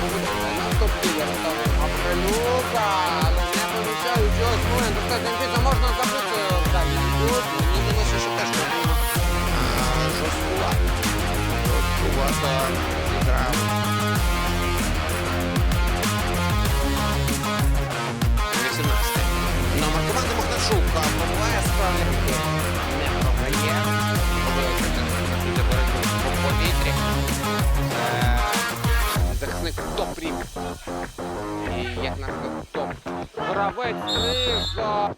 Наступні Абсолютно не помічаю чогось. Ну, достатньо можна запустити. Гравець Стрижа.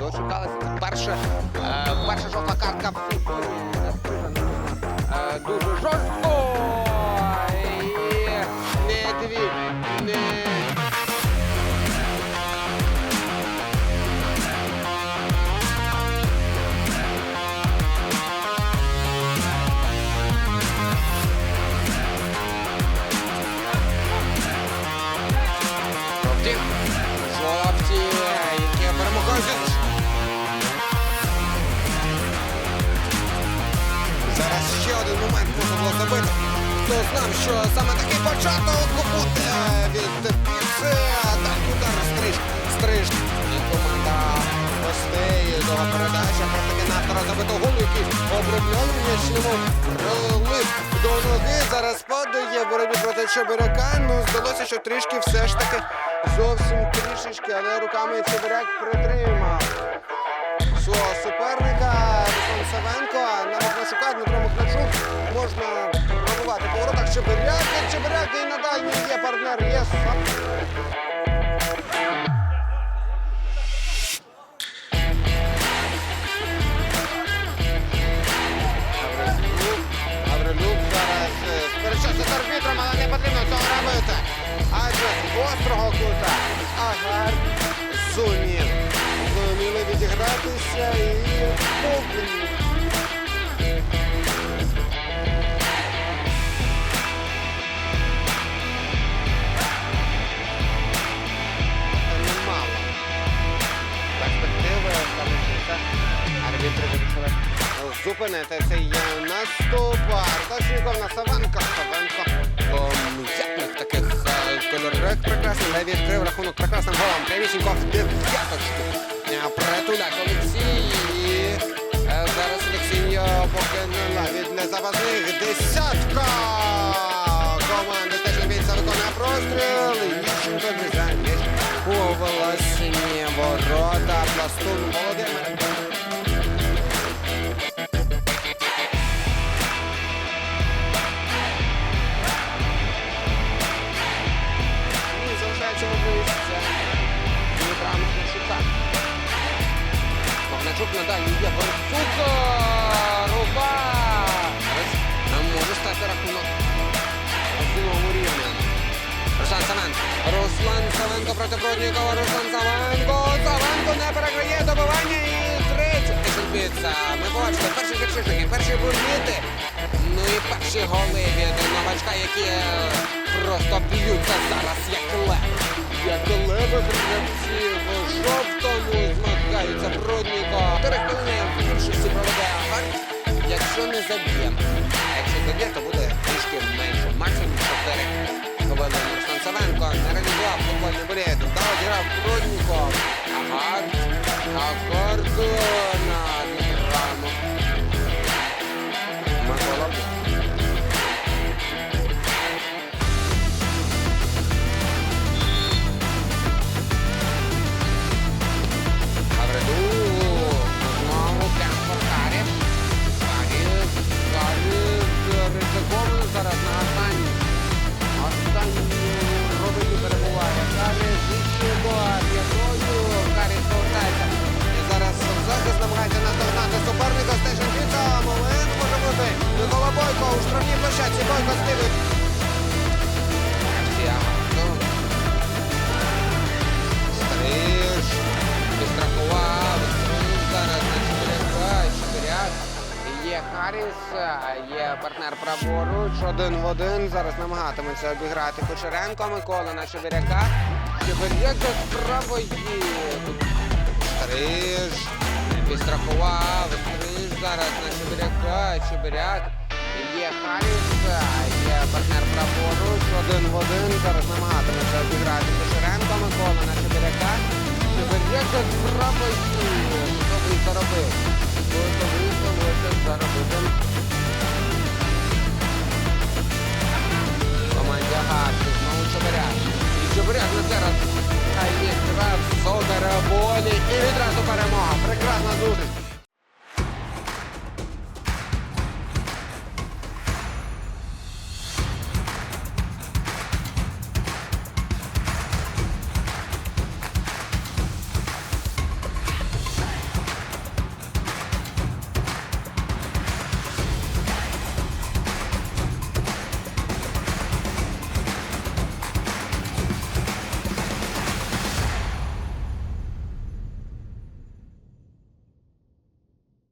Дочекалися. Це перша, е, перша жовта картка. Е, дуже жорстко. Один момент можна забити. Хто знав, що саме такий початок буде від піци. Так, удар стриж. Стриж. І команда гостей. Дова передача. Протикінатора забитого голу, який обробляв м'яч, немов прилип до ноги. Зараз падає боротьбі проти Чебиряка. Ну, здалося, що трішки все ж таки зовсім трішечки, але руками Чебиряк притримав свого суперника Савенко. На Махнашука Дмитро Махначук можна пробувати по воротах Чебиряк. І Чебиряк і надалі є партнер. Є Гаврилюк. Зараз е, сперечається з арбітром, не потрібно цього. Адже з гострого кута Агар зумів. Зуміли відігратися і побив. Арбітри вирішили зупинити цей е, наступ. Арташніков на Савенко. Савенко у м'ятних таких е, кольорах прекрасних. Де відкрив рахунок прекрасним голом. Прямісінько в дев'яточку. Е, Притуляк Олексій. Зараз Олексій е, поки не навіть. Десятка! Команда теж бійця виконує простріл. Ющенко м'яч у волосні ворота. Пластун Володимир. Махначук на дальній є Борцук. Руба. Може стати рахунок розумовому рівня. Руслан Савенко. Руслан Савенко проти Броднікова. Руслан Савенко. Савенко не переграє добивання і третє. Ешельбіца. Ми побачили перші гіршишники, перші бурміти. Ну і перші голи від новачка, які е, просто б'ються зараз як лев. Як леви гравці в жовтому змагаються Брудніко. Чотири хвилини проведе Агар. Якщо не заб'є, а якщо заб'є, то буде трішки менше. Максимум 4 хвилини. Руслан Савенко не реалізував футбольний боліт. Вдало зіграв Брудніко. Агар. Агар Бойко у штрафній площадці. Бойко стивить. Стриж. Підстрахував. Стриж зараз на Чебиряка. Чебиряк. Є Харіс, є партнер праворуч. Один в один. Зараз намагатиметься обіграти Кучеренко. Микола на Чебиряка. Чебиряк з правої. Стриж. Підстрахував. Стриж зараз на Чебиряка. Чебиряк. Є Харіс, є партнер праворуч. Один в один. Зараз намагатиметься обіграти Кошеренко, Микола на Чебиряка. Чебиряк з